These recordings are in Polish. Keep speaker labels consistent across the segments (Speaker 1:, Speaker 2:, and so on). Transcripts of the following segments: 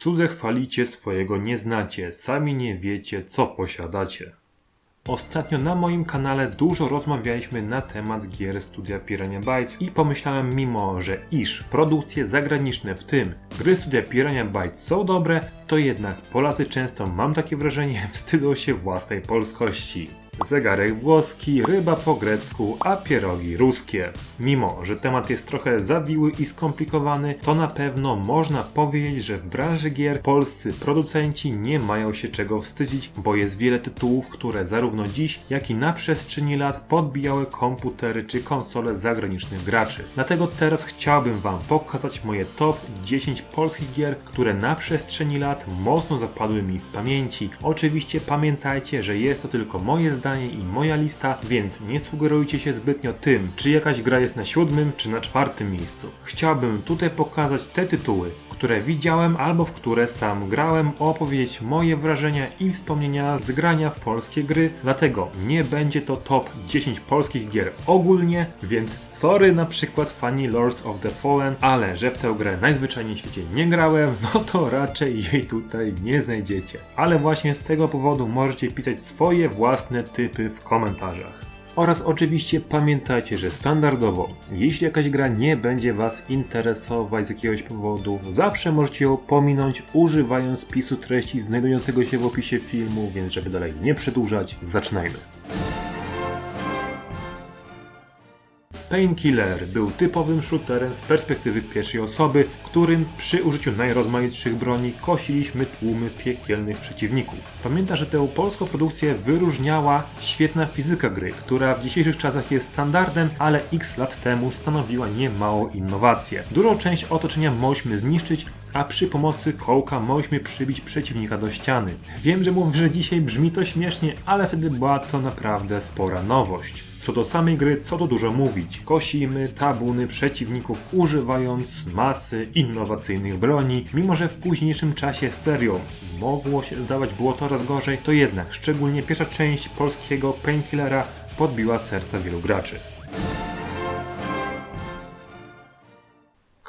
Speaker 1: Cudze chwalicie, swojego nie znacie, sami nie wiecie, co posiadacie. Ostatnio na moim kanale dużo rozmawialiśmy na temat gier studia Piranha Bytes i pomyślałem mimo, że iż produkcje zagraniczne w tym gry studia Piranha Bytes są dobre, to jednak Polacy często mam takie wrażenie wstydzą się własnej polskości. Zegarek włoski, ryba po grecku, a pierogi ruskie. Mimo, że temat jest trochę zawiły i skomplikowany, to na pewno można powiedzieć, że w branży gier polscy producenci nie mają się czego wstydzić, bo jest wiele tytułów, które zarówno dziś, jak i na przestrzeni lat podbijały komputery czy konsole zagranicznych graczy. Dlatego teraz chciałbym Wam pokazać moje top 10 polskich gier, które na przestrzeni lat mocno zapadły mi w pamięci. Oczywiście pamiętajcie, że jest to tylko moje zdanie i moja lista, więc nie sugerujcie się zbytnio tym, czy jakaś gra jest na siódmym czy na czwartym miejscu. Chciałbym tutaj pokazać te tytuły, które widziałem albo w które sam grałem, opowiedzieć moje wrażenia i wspomnienia z grania w polskie gry, dlatego nie będzie to top 10 polskich gier ogólnie, więc sorry na przykład fani Lords of the Fallen, ale że w tę grę najzwyczajniej w świecie nie grałem, no to raczej jej tutaj nie znajdziecie. Ale właśnie z tego powodu możecie pisać swoje własne typy w komentarzach. Oraz oczywiście pamiętajcie, że standardowo, jeśli jakaś gra nie będzie Was interesować z jakiegoś powodu, zawsze możecie ją pominąć używając spisu treści znajdującego się w opisie filmu, więc żeby dalej nie przedłużać, zaczynajmy. Painkiller był typowym shooterem z perspektywy pierwszej osoby, którym przy użyciu najrozmaitszych broni kosiliśmy tłumy piekielnych przeciwników. Pamiętam, że tę polską produkcję wyróżniała świetna fizyka gry, która w dzisiejszych czasach jest standardem, ale x lat temu stanowiła niemałą innowację. Dużą część otoczenia mogliśmy zniszczyć, a przy pomocy kołka mogliśmy przybić przeciwnika do ściany. Wiem, że mówię, że dzisiaj brzmi to śmiesznie, ale wtedy była to naprawdę spora nowość. Co do samej gry, co to dużo mówić. Kosimy tabuny przeciwników używając masy innowacyjnych broni, mimo że w późniejszym czasie serią mogło się zdawać było coraz gorzej, to jednak szczególnie pierwsza część polskiego Painkillera podbiła serca wielu graczy.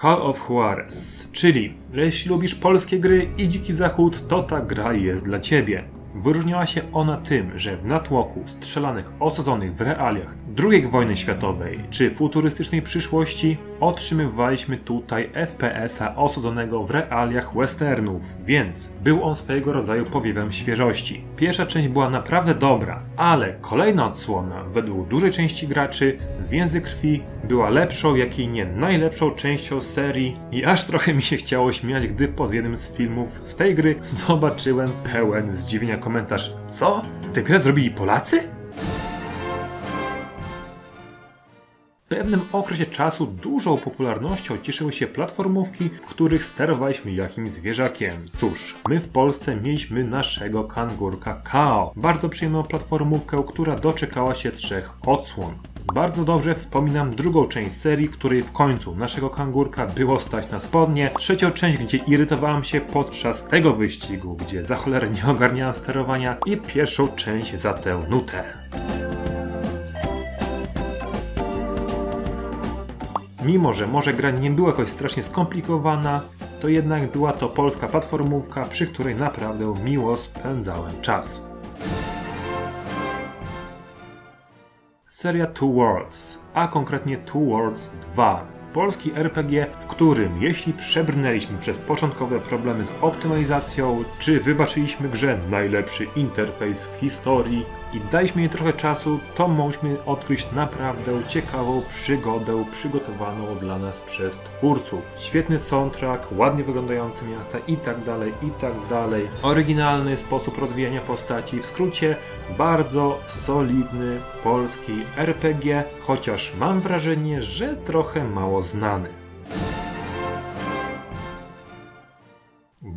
Speaker 1: Call of Juarez, czyli jeśli lubisz polskie gry i Dziki Zachód, to ta gra jest dla Ciebie. Wyróżniała się ona tym, że w natłoku strzelanych osadzonych w realiach II wojny światowej czy futurystycznej przyszłości otrzymywaliśmy tutaj FPS-a osadzonego w realiach westernów, więc był on swojego rodzaju powiewem świeżości. Pierwsza część była naprawdę dobra, ale kolejna odsłona, według dużej części graczy, Więzy Krwi była lepszą, jak i nie najlepszą częścią serii i aż trochę mi się chciało śmiać, gdy pod jednym z filmów z tej gry zobaczyłem pełen zdziwienia komentarz. Co? Tę grę zrobili Polacy? W pewnym okresie czasu dużą popularnością cieszyły się platformówki, w których sterowaliśmy jakimś zwierzakiem. Cóż, my w Polsce mieliśmy naszego kangurka Kao. Bardzo przyjemną platformówkę, która doczekała się trzech odsłon. Bardzo dobrze wspominam drugą część serii, w której w końcu naszego kangurka było stać na spodnie, trzecią część, gdzie irytowałem się podczas tego wyścigu, gdzie za cholerę nie ogarniałem sterowania i pierwszą część za tę nutę. Mimo, że może gra nie była jakoś strasznie skomplikowana, to jednak była to polska platformówka, przy której naprawdę miło spędzałem czas. Seria Two Worlds, a konkretnie Two Worlds 2. Polski RPG, w którym jeśli przebrnęliśmy przez początkowe problemy z optymalizacją, czy wybaczyliśmy grze najlepszy interfejs w historii i daliśmy jej trochę czasu, to mogliśmy odkryć naprawdę ciekawą przygodę przygotowaną dla nas przez twórców. Świetny soundtrack, ładnie wyglądające miasta i tak dalej, i tak dalej. Oryginalny sposób rozwijania postaci, w skrócie bardzo solidny polski RPG, chociaż mam wrażenie, że trochę mało znany.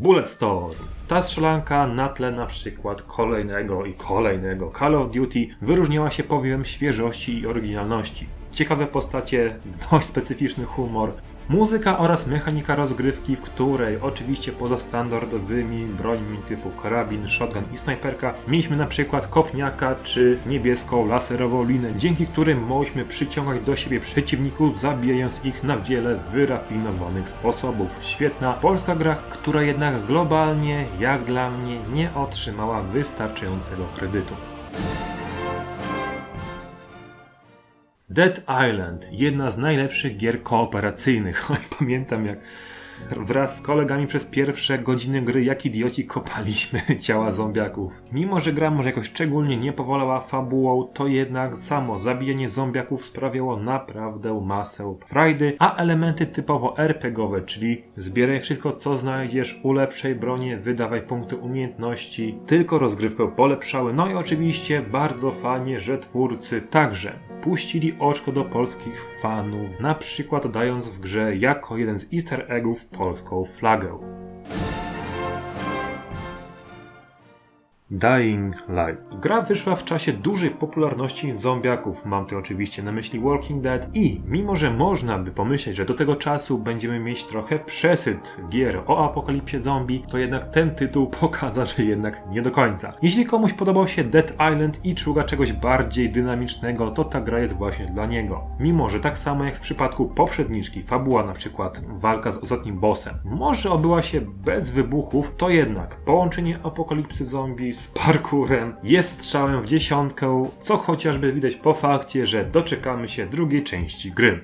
Speaker 1: Bulletstorm. Ta strzelanka na tle na przykład kolejnego i kolejnego Call of Duty wyróżniała się powiewem świeżości i oryginalności. Ciekawe postacie, dość specyficzny humor, Muzyka oraz mechanika rozgrywki, w której oczywiście poza standardowymi brońmi typu karabin, shotgun i snajperka mieliśmy na przykład kopniaka czy niebieską laserową linę, dzięki którym mogliśmy przyciągać do siebie przeciwników, zabijając ich na wiele wyrafinowanych sposobów. Świetna polska gra, która jednak globalnie, jak dla mnie, nie otrzymała wystarczającego kredytu. Dead Island, jedna z najlepszych gier kooperacyjnych. Pamiętam jak wraz z kolegami przez pierwsze godziny gry jak idioci kopaliśmy ciała zombiaków. Mimo, że gra może jakoś szczególnie nie powalała fabułą, to jednak samo zabijanie zombiaków sprawiało naprawdę masę frajdy, a elementy typowo RPGowe, czyli zbieraj wszystko co znajdziesz, ulepszaj bronię, wydawaj punkty umiejętności, tylko rozgrywkę polepszały. No i oczywiście bardzo fajnie, że twórcy także puścili oczko do polskich fanów, na przykład dając w grze jako jeden z easter eggów polską flagę. Dying Light. Gra wyszła w czasie dużej popularności zombiaków, mam tu oczywiście na myśli Walking Dead i mimo, że można by pomyśleć, że do tego czasu będziemy mieć trochę przesyt gier o apokalipsie zombie, to jednak ten tytuł pokaza, że jednak nie do końca. Jeśli komuś podobał się Dead Island i szuka czegoś bardziej dynamicznego, to ta gra jest właśnie dla niego. Mimo, że tak samo jak w przypadku poprzedniczki, fabuła na przykład walka z ostatnim bossem, może obyła się bez wybuchów, to jednak połączenie apokalipsy zombie z parkurem jest strzałem w dziesiątkę, co chociażby widać po fakcie, że doczekamy się drugiej części gry.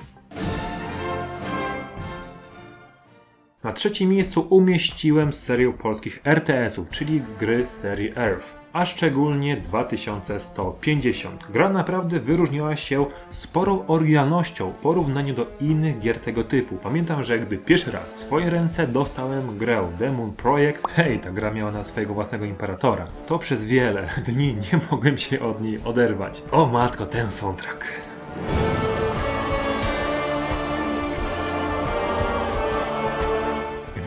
Speaker 1: Na trzecim miejscu umieściłem serię polskich RTS-ów, czyli gry serii Earth a szczególnie 2150. Gra naprawdę wyróżniała się sporą oryginalnością w porównaniu do innych gier tego typu. Pamiętam, że gdy pierwszy raz w swoje ręce dostałem grę Demon Project, hej, ta gra miała na swojego własnego imperatora, to przez wiele dni nie mogłem się od niej oderwać. O matko, ten soundtrack.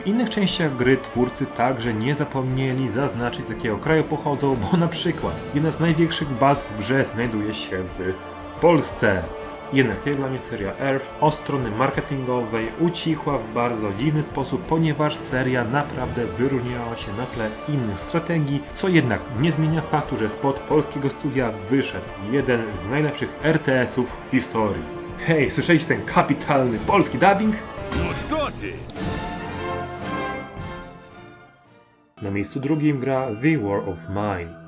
Speaker 1: W innych częściach gry twórcy także nie zapomnieli zaznaczyć z jakiego kraju pochodzą, bo na przykład jedna z największych baz w grze znajduje się w Polsce. Jednak jak dla mnie seria Earth od strony marketingowej ucichła w bardzo dziwny sposób, ponieważ seria naprawdę wyróżniała się na tle innych strategii, co jednak nie zmienia faktu, że spod polskiego studia wyszedł jeden z najlepszych RTS-ów w historii. Hej, słyszeliście ten kapitalny polski dubbing?
Speaker 2: No?
Speaker 1: Na miejscu drugim gra The War of Mine.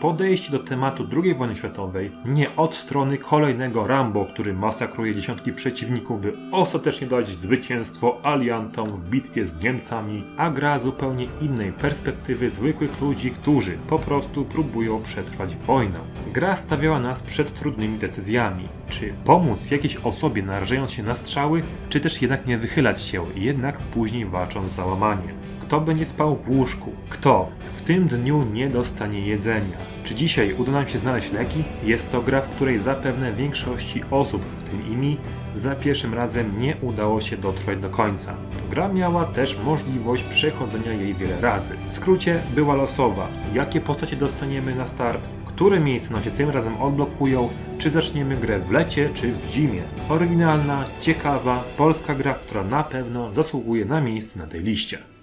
Speaker 1: Podejście do tematu II wojny światowej nie od strony kolejnego Rambo, który masakruje dziesiątki przeciwników, by ostatecznie dać zwycięstwo aliantom w bitwie z Niemcami, a gra zupełnie innej perspektywy zwykłych ludzi, którzy po prostu próbują przetrwać wojnę. Gra stawiała nas przed trudnymi decyzjami. Czy pomóc jakiejś osobie narażając się na strzały, czy też jednak nie wychylać się, jednak później walcząc z załamaniem. Kto będzie spał w łóżku? Kto w tym dniu nie dostanie jedzenia? Czy dzisiaj uda nam się znaleźć leki? Jest to gra, w której zapewne większości osób, w tym i mi, za pierwszym razem nie udało się dotrwać do końca. Gra miała też możliwość przechodzenia jej wiele razy. W skrócie była losowa. Jakie postacie dostaniemy na start? Które miejsca nam się tym razem odblokują? Czy zaczniemy grę w lecie, czy w zimie? Oryginalna, ciekawa, polska gra, która na pewno zasługuje na miejsce na tej liście.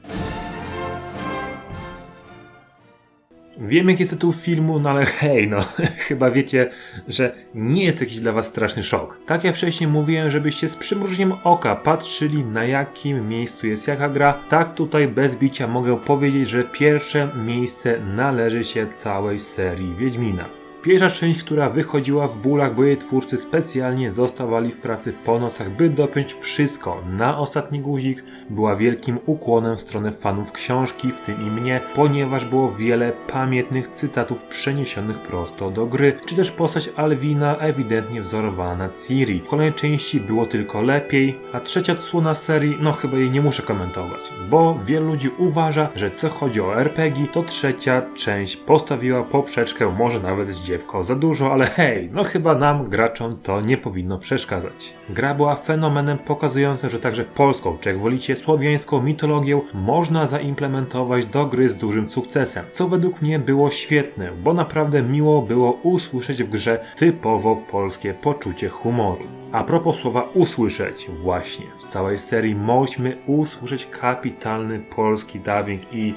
Speaker 1: Wiem, jaki jest tytuł filmu, no ale hej, no, chyba wiecie, że nie jest jakiś dla was straszny szok. Tak jak wcześniej mówiłem, żebyście z przymrużeniem oka patrzyli na jakim miejscu jest jaka gra, tak tutaj bez bicia mogę powiedzieć, że pierwsze miejsce należy się całej serii Wiedźmina. Pierwsza część, która wychodziła w bólach, bo jej twórcy specjalnie zostawali w pracy po nocach, by dopiąć wszystko na ostatni guzik, była wielkim ukłonem w stronę fanów książki, w tym i mnie, ponieważ było wiele pamiętnych cytatów przeniesionych prosto do gry, czy też postać Alwina ewidentnie wzorowana na Ciri. W kolejnej części było tylko lepiej, a trzecia odsłona serii, no chyba jej nie muszę komentować, bo wielu ludzi uważa, że co chodzi o RPG, to trzecia część postawiła poprzeczkę może nawet z za dużo, ale hej, no chyba nam, graczom, to nie powinno przeszkadzać. Gra była fenomenem pokazującym, że także polską, czy jak wolicie słowiańską mitologię można zaimplementować do gry z dużym sukcesem, co według mnie było świetne, bo naprawdę miło było usłyszeć w grze typowo polskie poczucie humoru. A propos słowa usłyszeć, właśnie w całej serii mogliśmy usłyszeć kapitalny polski dubbing i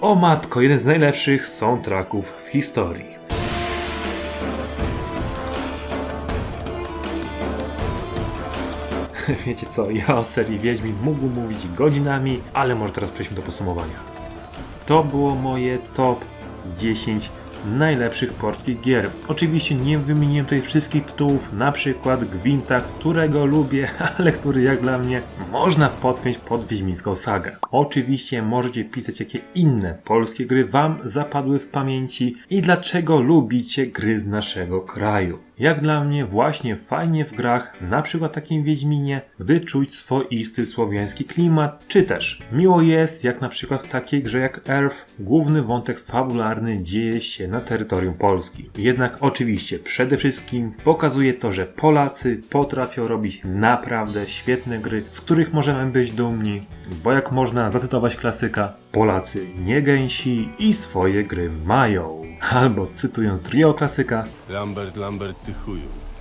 Speaker 1: o matko, jeden z najlepszych soundtracków w historii. Wiecie co, ja o serii Wiedźmin mógłbym mówić godzinami, ale może teraz przejdźmy do podsumowania. To było moje top 10 najlepszych polskich gier. Oczywiście nie wymieniłem tutaj wszystkich tytułów, na przykład Gwinta, którego lubię, ale który jak dla mnie można podpiąć pod Wiedźmińską sagę. Oczywiście możecie pisać jakie inne polskie gry wam zapadły w pamięci i dlaczego lubicie gry z naszego kraju. Jak dla mnie właśnie fajnie w grach, na przykład takim Wiedźminie, gdy czuć swoisty słowiański klimat, czy też miło jest, jak na przykład w takiej grze jak Earth, główny wątek fabularny dzieje się na terytorium Polski. Jednak oczywiście przede wszystkim pokazuje to, że Polacy potrafią robić naprawdę świetne gry, z których możemy być dumni, bo jak można zacytować klasyka, Polacy nie gęsi i swoje gry mają. Albo cytując trio klasyka,
Speaker 2: Lambert, Lambert, ty chuju.